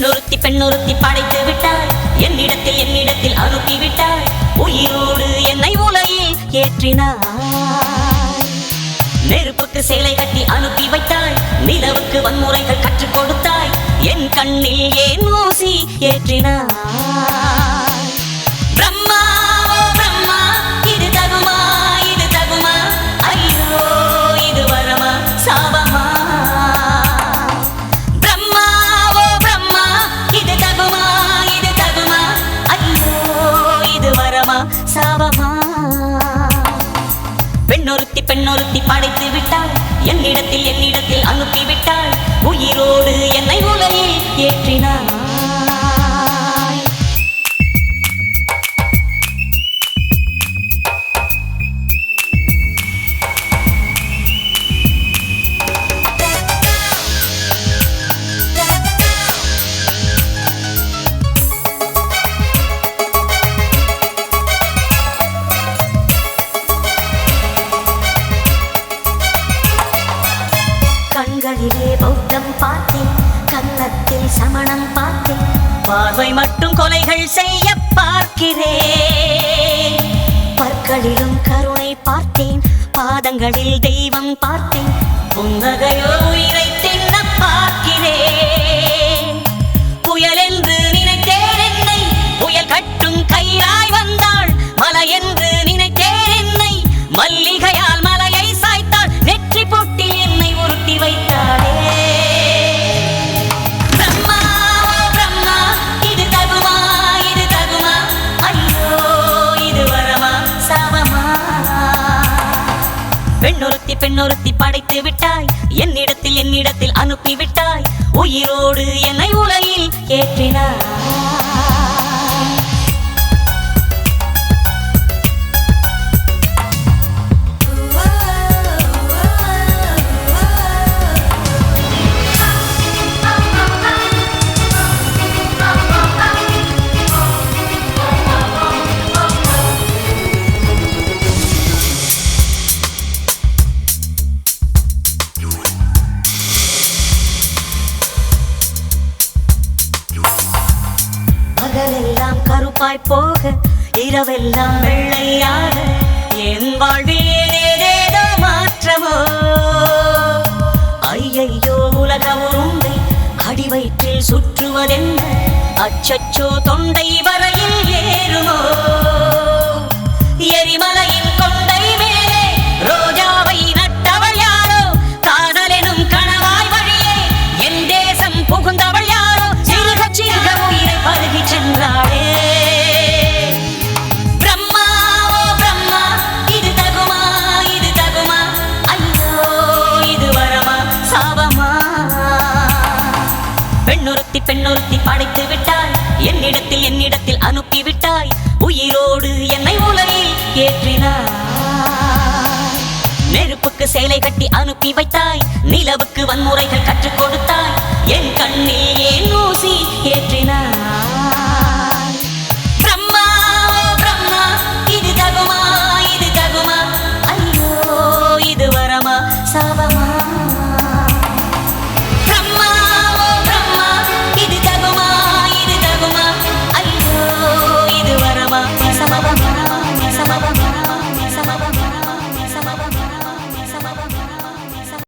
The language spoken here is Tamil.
பெண்ணொருத்தி படைத்து விட்டாள் என்னிடத்தில் என்னிடத்தில் அனுப்பி விட்டாள் உயிரோடு என்னை உலையில் ஏற்றினாள் நெருப்புக்கு சேலை கட்டி அனுப்பி வைத்தாள் நிலவுக்கு வன்முறைகள் கற்றுக் கொடுத்தாய். என் கண்ணில் ஏன் ஊசி ஏற்றினாள் பெண்ணொருத்தி படைத்து விட்டாள். என்னிடத்தில் என்னிடத்தில் அனுப்பி விட்டாள். உயிரோடு என்னை உலகில் ஏற்றினாள். பார்த்தேன் கன்னத்தில் சமணம் பார்த்தேன் பார்வை மட்டும் கொலைகள் செய்ய பார்க்கிறேன். பற்களிலும் கருணை பார்த்தேன் பாதங்களில் தெய்வம் பார்த்தேன். புன்னகையோ உயிரை பெண்ணொருத்தி பெண்ணொருத்தி படைத்து விட்டாய். என்னிடத்தில் என்னிடத்தில் அனுப்பி விட்டாய் உயிரோடு என்னை உலகில் ஏற்றினாய். பகலெல்லாம் கருப்பாய் போக இரவெல்லாம் வெள்ளையாக என் வாழ்வில் ஏதேதோ மாற்றமோ? ஐயையோ உலக உருண்டை அடிவயிற்றில் சுற்றுவதென்ன? அச்சச்சோ தொண்டை வரையில் ஏறுமோ? எரிமலையில் கொண்டு என்னொருத்தி படைத்து விட்டாய். என்னிடத்தில் என்னிடத்தில் அனுப்பி விட்டாய் உயிரோடு என்னை உலகில் ஏற்றினார் நெருப்புக்கு சேலை கட்டி அனுப்பி வைத்தாய். நிலவுக்கு வன்முறைகள் கற்றுக் கொடுத்தாய். என் கண்ணில் ஏன் ஊசி ஏற்றினார் பிரம்மா பிரம்மா இது தகுமா இது தகுமா ஐயோ இது வரமா சாபமா?